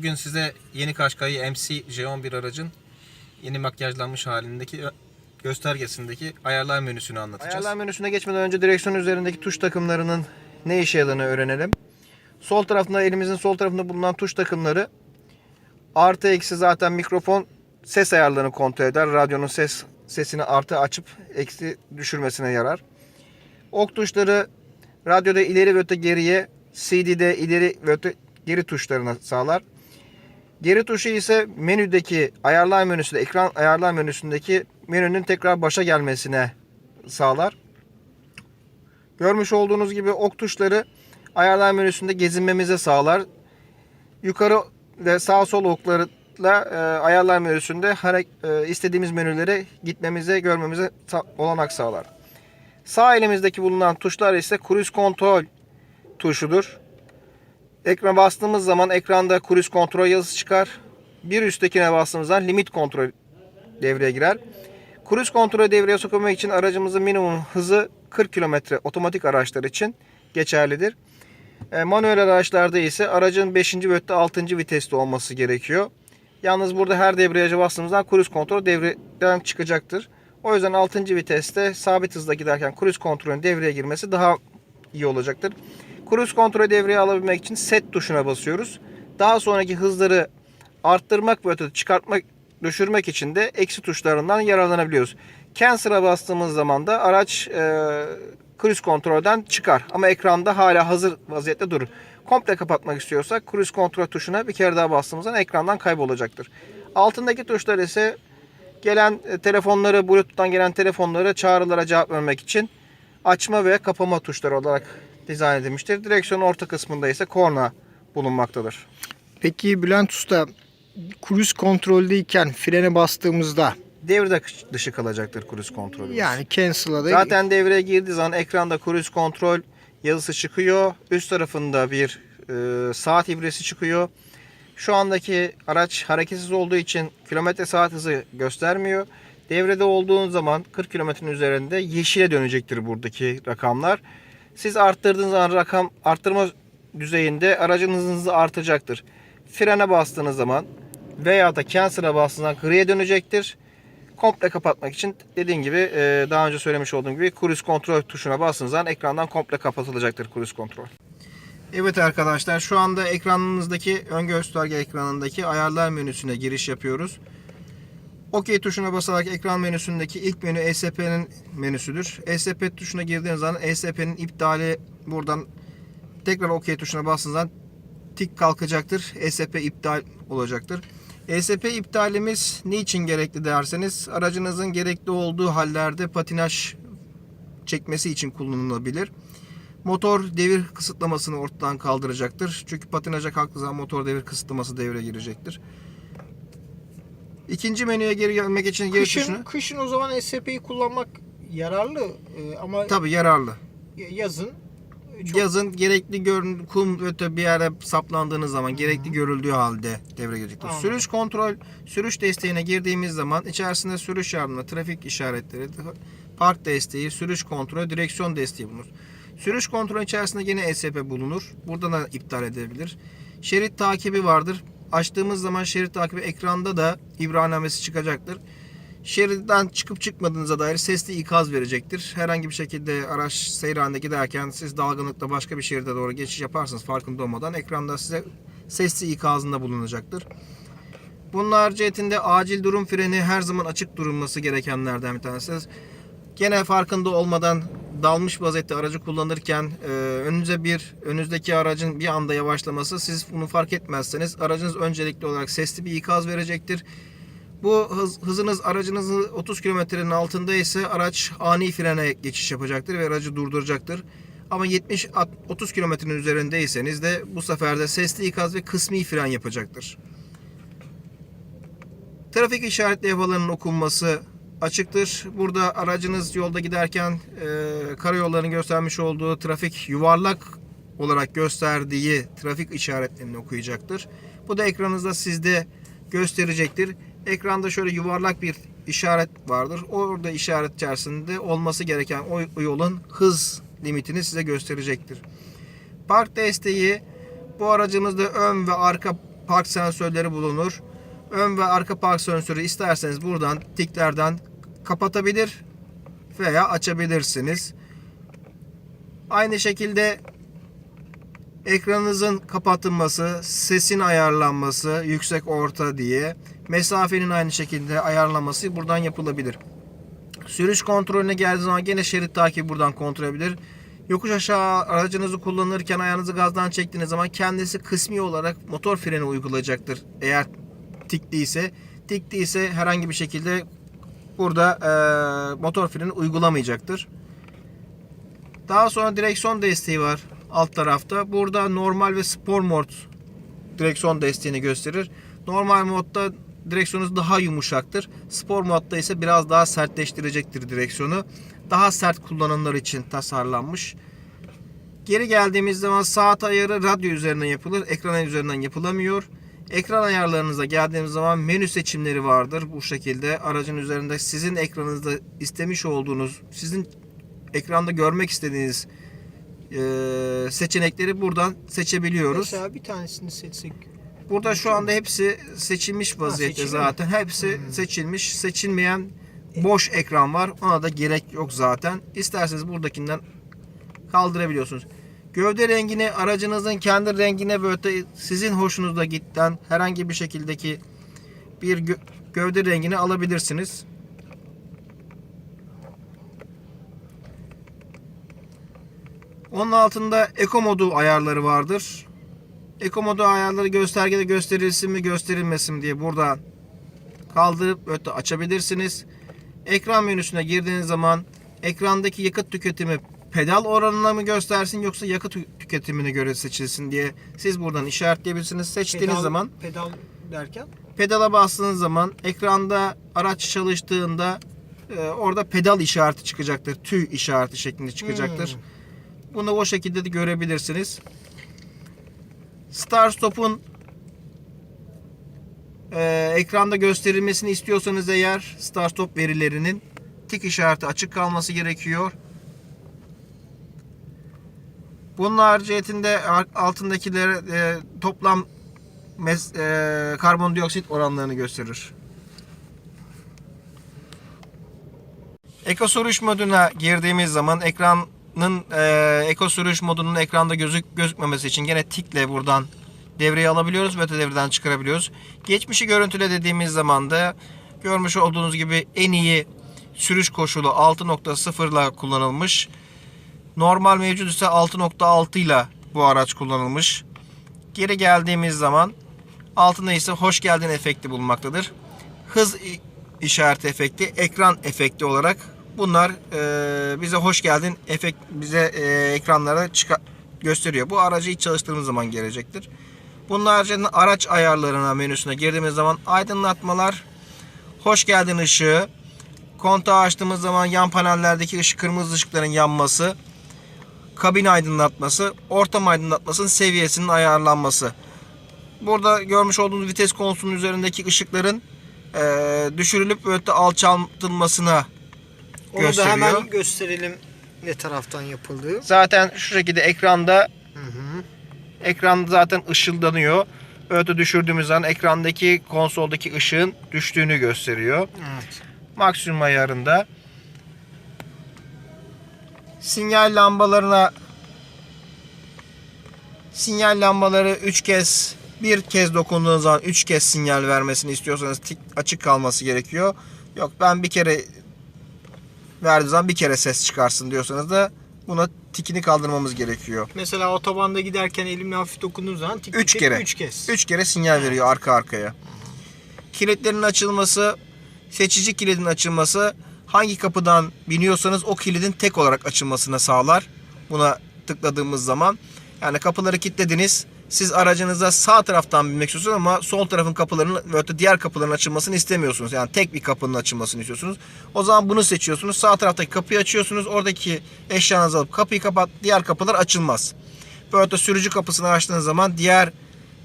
Bugün size yeni Kaşkay'ı MC J11 aracın yeni makyajlanmış halindeki göstergesindeki ayarlar menüsünü anlatacağız. Ayarlar menüsüne geçmeden önce direksiyon üzerindeki tuş takımlarının ne işe yaradığını öğrenelim. Sol tarafında elimizin sol tarafında bulunan tuş takımları artı eksi zaten mikrofon ses ayarlarını kontrol eder. Radyonun ses sesini artı açıp eksi düşürmesine yarar. Ok tuşları radyoda ileri ve öte geriye, CD'de ileri ve öte geri tuşlarını sağlar. Geri tuşu ise menüdeki ayarlar menüsünde, ekran ayarlar menüsündeki menünün tekrar başa gelmesine sağlar. Görmüş olduğunuz gibi ok tuşları ayarlar menüsünde gezinmemize sağlar. Yukarı ve sağ sol oklarla e, ayarlar menüsünde e, istediğimiz menülere gitmemize, görmemize olanak sağlar. Sağ elimizdeki bulunan tuşlar ise cruise kontrol tuşudur. Ekrana bastığımız zaman ekranda cruise kontrol yazısı çıkar. Bir üsttekine bastığımız zaman limit kontrol devreye girer. Cruise kontrolü devreye sokabilmek için aracımızın minimum hızı 40 km otomatik araçlar için geçerlidir. E, manuel araçlarda ise aracın 5. ve hatta 6. viteste olması gerekiyor. Yalnız burada her debriyaja bastığımızda cruise kontrol devreden çıkacaktır. O yüzden 6. viteste sabit hızla giderken cruise kontrolün devreye girmesi daha iyi olacaktır. Cruise kontrolü devreye alabilmek için set tuşuna basıyoruz. Daha sonraki hızları arttırmak ve öte çıkartmak, düşürmek için de eksi tuşlarından yararlanabiliyoruz. Cancel'a bastığımız zaman da araç e, cruise kontrolden çıkar. Ama ekranda hala hazır vaziyette durur. Komple kapatmak istiyorsak cruise kontrol tuşuna bir kere daha bastığımız zaman ekrandan kaybolacaktır. Altındaki tuşlar ise gelen e, telefonları, Bluetooth'tan gelen telefonları çağrılara cevap vermek için açma ve kapama tuşları olarak dizayn edilmiştir. Direksiyonun orta kısmında ise korna bulunmaktadır. Peki Bülent Usta cruise kontroldeyken frene bastığımızda Devre dışı kalacaktır cruise kontrolü. yani cancel'a da Zaten devreye girdiği zaman ekranda cruise kontrol yazısı çıkıyor. Üst tarafında bir e, saat ibresi çıkıyor. Şu andaki araç hareketsiz olduğu için kilometre saat hızı göstermiyor. Devrede olduğunuz zaman 40 kilometrenin üzerinde yeşile dönecektir buradaki rakamlar. Siz arttırdığınız zaman rakam arttırma düzeyinde aracın hızınızı artacaktır. Frene bastığınız zaman veya da cancel'a bastığınız zaman griye dönecektir komple kapatmak için dediğim gibi e, daha önce söylemiş olduğum gibi cruise kontrol tuşuna bastığınız zaman ekrandan komple kapatılacaktır cruise kontrol. Evet arkadaşlar şu anda ekranınızdaki ön gösterge ekranındaki ayarlar menüsüne giriş yapıyoruz. OK tuşuna basarak ekran menüsündeki ilk menü ESP'nin menüsüdür. ESP tuşuna girdiğiniz zaman ESP'nin iptali buradan tekrar OK tuşuna bastığınız zaman tik kalkacaktır. ESP iptal olacaktır. ESP iptalimiz niçin gerekli derseniz aracınızın gerekli olduğu hallerde patinaj çekmesi için kullanılabilir. Motor devir kısıtlamasını ortadan kaldıracaktır. Çünkü patinaja kalktığı zaman motor devir kısıtlaması devreye girecektir. İkinci menüye geri gelmek için geri kışın, tuşuna kışın o zaman SCP'yi kullanmak yararlı e, ama tabi yararlı. yazın çok Yazın gerekli görün kum öte bir yere saplandığınız zaman gerekli görüldüğü halde devreye girecektir. Anladım. Sürüş kontrol, sürüş desteğine girdiğimiz zaman içerisinde sürüş yardımı, trafik işaretleri, park desteği, sürüş kontrolü, direksiyon desteği bulunur. Sürüş kontrolü içerisinde yine ESP bulunur. Buradan da iptal edebilir. Şerit takibi vardır. Açtığımız zaman şerit takibi ekranda da ibranamesi çıkacaktır. Şeritten çıkıp çıkmadığınıza dair sesli ikaz verecektir. Herhangi bir şekilde araç seyir giderken siz dalgınlıkla başka bir şeride doğru geçiş yaparsanız farkında olmadan ekranda size sesli ikazında bulunacaktır. Bunun hariciyetinde acil durum freni her zaman açık durulması gerekenlerden bir tanesi. Gene farkında olmadan dalmış vaziyette aracı kullanırken e, önünüze bir önünüzdeki aracın bir anda yavaşlaması siz bunu fark etmezseniz aracınız öncelikli olarak sesli bir ikaz verecektir. Bu hız, hızınız aracınızın 30 kilometrenin altında ise araç ani frene geçiş yapacaktır ve aracı durduracaktır. Ama 70 30 kilometrenin üzerindeyseniz de bu sefer de sesli ikaz ve kısmi fren yapacaktır. Trafik işaret levhalarının okunması açıktır. Burada aracınız yolda giderken e, karayollarının göstermiş olduğu trafik yuvarlak olarak gösterdiği trafik işaretlerini okuyacaktır. Bu da ekranınızda sizde gösterecektir. Ekranda şöyle yuvarlak bir işaret vardır. Orada işaret içerisinde olması gereken o yolun hız limitini size gösterecektir. Park desteği bu aracımızda ön ve arka park sensörleri bulunur. Ön ve arka park sensörü isterseniz buradan tiklerden kapatabilir veya açabilirsiniz. Aynı şekilde ekranınızın kapatılması, sesin ayarlanması, yüksek orta diye, mesafenin aynı şekilde ayarlanması buradan yapılabilir. Sürüş kontrolüne geldiği zaman gene şerit takibi buradan kontrol edebilir. Yokuş aşağı aracınızı kullanırken ayağınızı gazdan çektiğiniz zaman kendisi kısmi olarak motor freni uygulayacaktır. Eğer tikliyse, tikliyse herhangi bir şekilde burada eee, motor freni uygulamayacaktır. Daha sonra direksiyon desteği var alt tarafta. Burada normal ve spor mod direksiyon desteğini gösterir. Normal modda direksiyonunuz daha yumuşaktır. Spor modda ise biraz daha sertleştirecektir direksiyonu. Daha sert kullanımlar için tasarlanmış. Geri geldiğimiz zaman saat ayarı radyo üzerinden yapılır. Ekran üzerinden yapılamıyor. Ekran ayarlarınıza geldiğimiz zaman menü seçimleri vardır. Bu şekilde aracın üzerinde sizin ekranınızda istemiş olduğunuz, sizin ekranda görmek istediğiniz eee, seçenekleri buradan seçebiliyoruz. Mesela bir tanesini seçsek. Burada şu anda hepsi seçilmiş vaziyette mi? zaten. Hepsi seçilmiş. Seçilmeyen boş ekran var. Ona da gerek yok zaten. İsterseniz buradakinden kaldırabiliyorsunuz. Gövde rengini aracınızın kendi rengine böyle de sizin hoşunuza giden herhangi bir şekildeki bir gö- gövde rengini alabilirsiniz. Onun altında Eco modu ayarları vardır. Eco modu ayarları göstergede gösterilsin mi gösterilmesin diye burada kaldırıp öte açabilirsiniz. Ekran menüsüne girdiğiniz zaman ekrandaki yakıt tüketimi pedal oranına mı göstersin yoksa yakıt tü- tüketimine göre seçilsin diye siz buradan işaretleyebilirsiniz. Seçtiğiniz Pedal- zaman pedal derken pedala bastığınız zaman ekranda araç çalıştığında e, orada pedal işareti çıkacaktır. Tüy işareti şeklinde çıkacaktır. Hmm. Bunu o şekilde de görebilirsiniz. Start Stop'un e, ekranda gösterilmesini istiyorsanız eğer Start Stop verilerinin tik işareti açık kalması gerekiyor. Bunun hariciyetinde ar- altındakilere e, toplam mes- e, karbondioksit oranlarını gösterir. Eko sürüş moduna girdiğimiz zaman ekranın e, eko sürüş modunun ekranda gözük gözükmemesi için gene tikle buradan devreye alabiliyoruz ve devreden çıkarabiliyoruz. Geçmişi görüntüle dediğimiz zaman da görmüş olduğunuz gibi en iyi sürüş koşulu 6.0 ile kullanılmış. Normal mevcut ise 6.6 ile bu araç kullanılmış. Geri geldiğimiz zaman altında ise hoş geldin efekti bulunmaktadır. Hız işareti efekti, ekran efekti olarak bunlar e, bize hoş geldin efekt bize e, ekranlara gösteriyor. Bu aracı hiç çalıştığımız zaman gelecektir. Bunun haricinde araç ayarlarına menüsüne girdiğimiz zaman aydınlatmalar, hoş geldin ışığı, kontağı açtığımız zaman yan panellerdeki ışık kırmızı ışıkların yanması, kabin aydınlatması, ortam aydınlatmasının seviyesinin ayarlanması. Burada görmüş olduğunuz vites konsolunun üzerindeki ışıkların eee, düşürülüp böyle alçaltılmasına onu gösteriyor. da hemen gösterelim ne taraftan yapıldığı. Zaten şu şekilde ekranda Hı hı. ekran zaten ışıldanıyor. Böyle düşürdüğümüz zaman ekrandaki konsoldaki ışığın düştüğünü gösteriyor. Evet. maksimum ayarında. Sinyal lambalarına sinyal lambaları 3 kez bir kez dokunduğunuz zaman 3 kez sinyal vermesini istiyorsanız tik açık kalması gerekiyor. Yok ben bir kere verdiği zaman bir kere ses çıkarsın diyorsanız da buna tikini kaldırmamız gerekiyor. Mesela otobanda giderken elimle hafif dokunduğum zaman tik Üç tik kere. Üç kez. 3 kere sinyal veriyor arka arkaya. Kilitlerin açılması, seçici kilidin açılması hangi kapıdan biniyorsanız o kilidin tek olarak açılmasına sağlar. Buna tıkladığımız zaman yani kapıları kilitlediniz. Siz aracınıza sağ taraftan binmek istiyorsunuz ama sol tarafın kapılarının ve diğer kapıların açılmasını istemiyorsunuz. Yani tek bir kapının açılmasını istiyorsunuz. O zaman bunu seçiyorsunuz. Sağ taraftaki kapıyı açıyorsunuz. Oradaki eşyanızı alıp kapıyı kapat. Diğer kapılar açılmaz. Böyle de sürücü kapısını açtığınız zaman diğer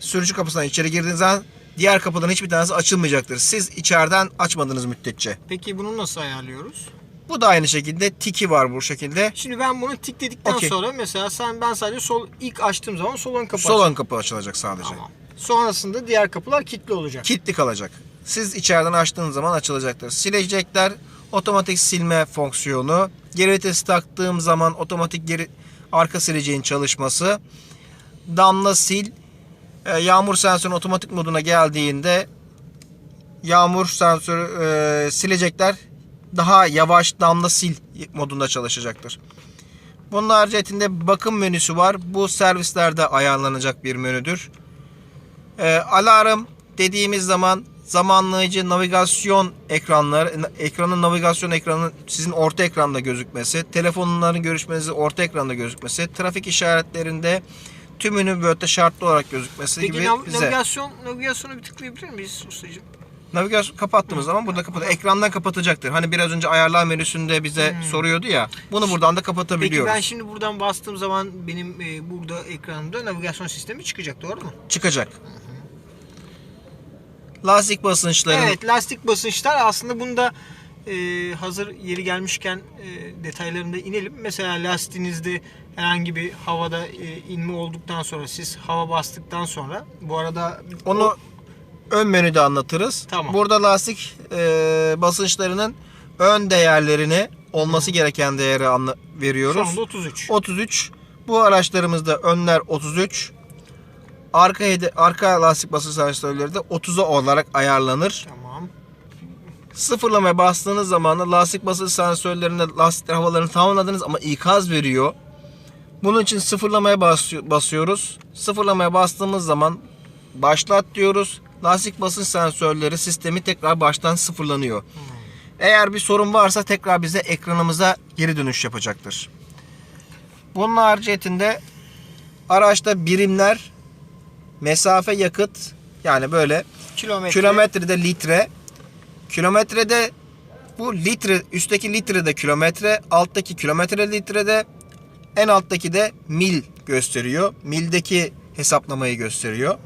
sürücü kapısından içeri girdiğiniz zaman diğer kapıların hiçbir tanesi açılmayacaktır. Siz içeriden açmadığınız müddetçe. Peki bunu nasıl ayarlıyoruz? Bu da aynı şekilde tiki var bu şekilde. Şimdi ben bunu tikledikten Okey. sonra mesela sen ben sadece sol ilk açtığım zaman sol ön kapı Sol açacağım. ön kapı açılacak sadece. Tamam. Sonrasında diğer kapılar kilitli olacak. Kilitli kalacak. Siz içeriden açtığınız zaman açılacaktır. Silecekler otomatik silme fonksiyonu. Geri vitesi taktığım zaman otomatik geri arka sileceğin çalışması. Damla sil. E, Yağmur sensörü otomatik moduna geldiğinde yağmur sensörü e, silecekler daha yavaş damla sil modunda çalışacaktır. Bunun haricinde bakım menüsü var. Bu servislerde ayarlanacak bir menüdür. E, alarm dediğimiz zaman zamanlayıcı navigasyon ekranları, ekranın navigasyon ekranının sizin orta ekranda gözükmesi, telefonların görüşmenizi orta ekranda gözükmesi, trafik işaretlerinde tümünün Word'de şartlı olarak gözükmesi Peki gibi nav- bize. navigasyon navigasyonu bir tıklayabilir miyiz ustacığım? Navigasyon kapattığımız zaman burada kapat ekrandan kapatacaktır. Hani biraz önce ayarlar menüsünde bize soruyordu ya. Bunu buradan da Peki kapatabiliyoruz. ben şimdi buradan bastığım zaman benim e, burada ekranımda navigasyon sistemi çıkacak doğru mu? Çıkacak. Lastik basınçları Evet lastik basınçlar aslında bunda e, hazır yeri gelmişken e, detaylarında inelim. Mesela lastiğinizde herhangi bir havada e, inme olduktan sonra siz hava bastıktan sonra bu arada Onu ön menüde anlatırız. Tamam. Burada lastik e, basınçlarının ön değerlerini olması gereken değeri anla- şu veriyoruz. anda 33. 33. Bu araçlarımızda önler 33. Arka hede- arka lastik basınç sensörleri de 30'a olarak ayarlanır. Tamam. Sıfırlamaya bastığınız zaman da lastik basınç sensörlerinde lastikler havalarını tamamladınız ama ikaz veriyor. Bunun için sıfırlamaya basıyor- basıyoruz. Sıfırlamaya bastığımız zaman başlat diyoruz. Lastik basınç sensörleri sistemi tekrar baştan sıfırlanıyor. Eğer bir sorun varsa tekrar bize ekranımıza geri dönüş yapacaktır. Bunun haricinde araçta birimler mesafe yakıt yani böyle Kilometre. Kilometrede litre. Kilometrede bu litre üstteki litrede kilometre, alttaki kilometre litrede, en alttaki de mil gösteriyor. Mildeki hesaplamayı gösteriyor.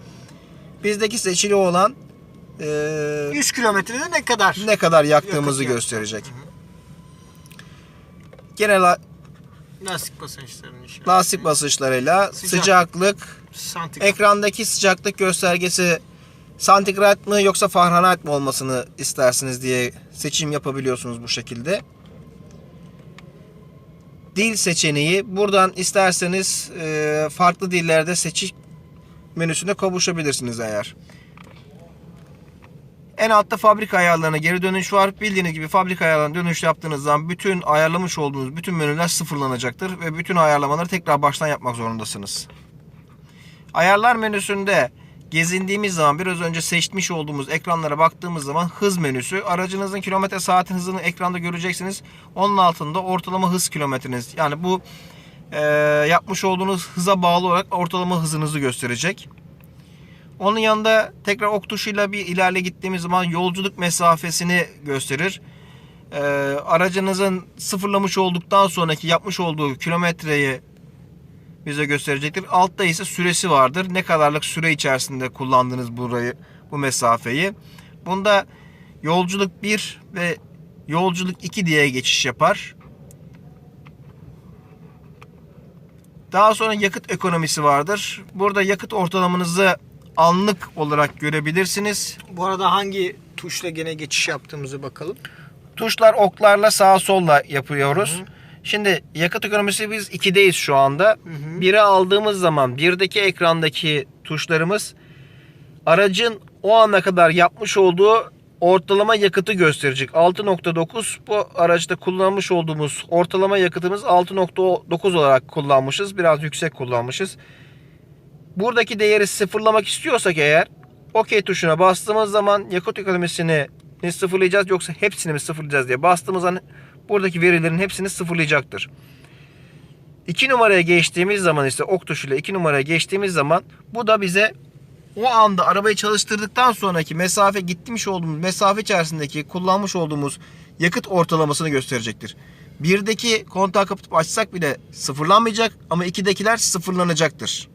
Bizdeki seçili olan eee, 100 kilometrede ne kadar? ne kadar yaktığımızı Yakıt gösterecek. Genel la- Lastik basınçlarının işi. lastik basınçlarıyla Sıcak. sıcaklık, Santigrat. Ekrandaki sıcaklık göstergesi santigrat mı yoksa Fahrenheit mi olmasını istersiniz diye seçim yapabiliyorsunuz bu şekilde. Dil seçeneği buradan isterseniz e, farklı dillerde seçik menüsüne kavuşabilirsiniz eğer. En altta fabrika ayarlarına geri dönüş var. Bildiğiniz gibi fabrika ayarlarına dönüş yaptığınız zaman bütün ayarlamış olduğunuz bütün menüler sıfırlanacaktır ve bütün ayarlamaları tekrar baştan yapmak zorundasınız. Ayarlar menüsünde gezindiğimiz zaman biraz önce seçmiş olduğumuz ekranlara baktığımız zaman hız menüsü aracınızın kilometre saatin hızını ekranda göreceksiniz. Onun altında ortalama hız kilometreniz. Yani bu e, yapmış olduğunuz hıza bağlı olarak ortalama hızınızı gösterecek. Onun yanında tekrar ok tuşuyla bir ilerle gittiğimiz zaman yolculuk mesafesini gösterir. E, aracınızın sıfırlamış olduktan sonraki yapmış olduğu kilometreyi bize gösterecektir. Altta ise süresi vardır. Ne kadarlık süre içerisinde kullandınız burayı, bu mesafeyi. Bunda yolculuk 1 ve yolculuk 2 diye geçiş yapar. Daha sonra yakıt ekonomisi vardır. Burada yakıt ortalamanızı anlık olarak görebilirsiniz. Bu arada hangi tuşla gene geçiş yaptığımızı bakalım. Tuşlar oklarla sağa solla yapıyoruz. Şimdi yakıt ekonomisi biz 2'deyiz şu anda. hı. 1'e aldığımız zaman birdeki ekrandaki tuşlarımız aracın o ana kadar yapmış olduğu ortalama yakıtı gösterecek. 6.9 bu araçta kullanmış olduğumuz ortalama yakıtımız 6.9 olarak kullanmışız. Biraz yüksek kullanmışız. Buradaki değeri sıfırlamak istiyorsak eğer OK tuşuna bastığımız zaman yakıt ekonomisini mi sıfırlayacağız yoksa hepsini mi sıfırlayacağız diye bastığımız zaman buradaki verilerin hepsini sıfırlayacaktır. 2 numaraya geçtiğimiz zaman ise ok tuşuyla 2 numaraya geçtiğimiz zaman bu da bize o anda arabayı çalıştırdıktan sonraki mesafe gitmiş olduğumuz mesafe içerisindeki kullanmış olduğumuz yakıt ortalamasını gösterecektir. Birdeki kontağı kapatıp açsak bile sıfırlanmayacak ama ikidekiler sıfırlanacaktır.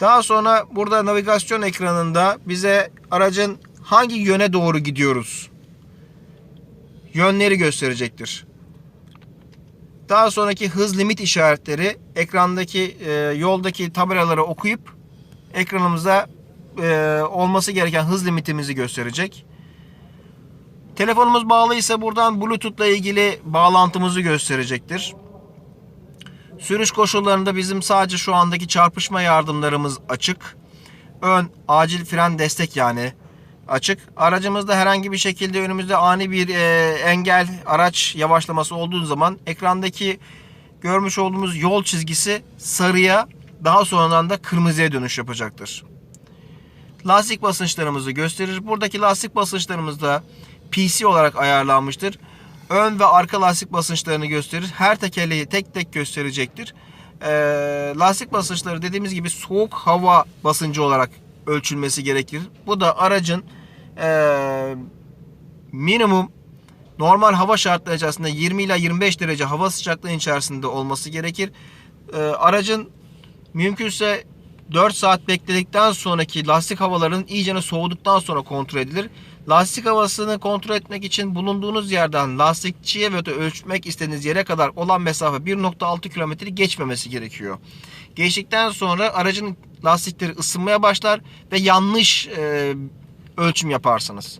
Daha sonra burada navigasyon ekranında bize aracın hangi yöne doğru gidiyoruz yönleri gösterecektir. Daha sonraki hız limit işaretleri ekrandaki e, yoldaki tabelaları okuyup ekranımıza e, olması gereken hız limitimizi gösterecek. Telefonumuz bağlıysa buradan Bluetooth ile ilgili bağlantımızı gösterecektir. Sürüş koşullarında bizim sadece şu andaki çarpışma yardımlarımız açık. Ön acil fren destek yani açık. Aracımızda herhangi bir şekilde önümüzde ani bir e, engel araç yavaşlaması olduğu zaman ekrandaki görmüş olduğumuz yol çizgisi sarıya daha sonradan da kırmızıya dönüş yapacaktır. Lastik basınçlarımızı gösterir. Buradaki lastik basınçlarımız da PC olarak ayarlanmıştır. Ön ve arka lastik basınçlarını gösterir. Her tekerleği tek tek gösterecektir. Ee, lastik basınçları dediğimiz gibi soğuk hava basıncı olarak ölçülmesi gerekir. Bu da aracın ee, minimum normal hava şartları içerisinde 20 ila 25 derece hava sıcaklığı içerisinde olması gerekir. Ee, aracın mümkünse 4 saat bekledikten sonraki lastik havaların iyicene soğuduktan sonra kontrol edilir. Lastik havasını kontrol etmek için bulunduğunuz yerden lastikçiye ve de ölçmek istediğiniz yere kadar olan mesafe 1.6 kilometreyi geçmemesi gerekiyor. Geçtikten sonra aracın lastikleri ısınmaya başlar ve yanlış e, ölçüm yaparsınız.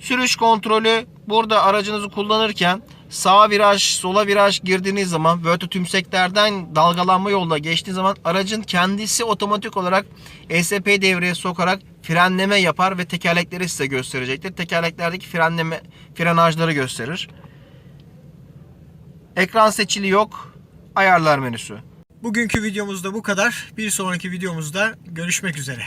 Sürüş kontrolü burada aracınızı kullanırken sağ viraj, sola viraj girdiğiniz zaman ve tümseklerden dalgalanma yolda geçtiğiniz zaman aracın kendisi otomatik olarak ESP devreye sokarak frenleme yapar ve tekerlekleri size gösterecektir. Tekerleklerdeki frenleme frenajları gösterir. Ekran seçili yok. Ayarlar menüsü. Bugünkü videomuzda bu kadar. Bir sonraki videomuzda görüşmek üzere.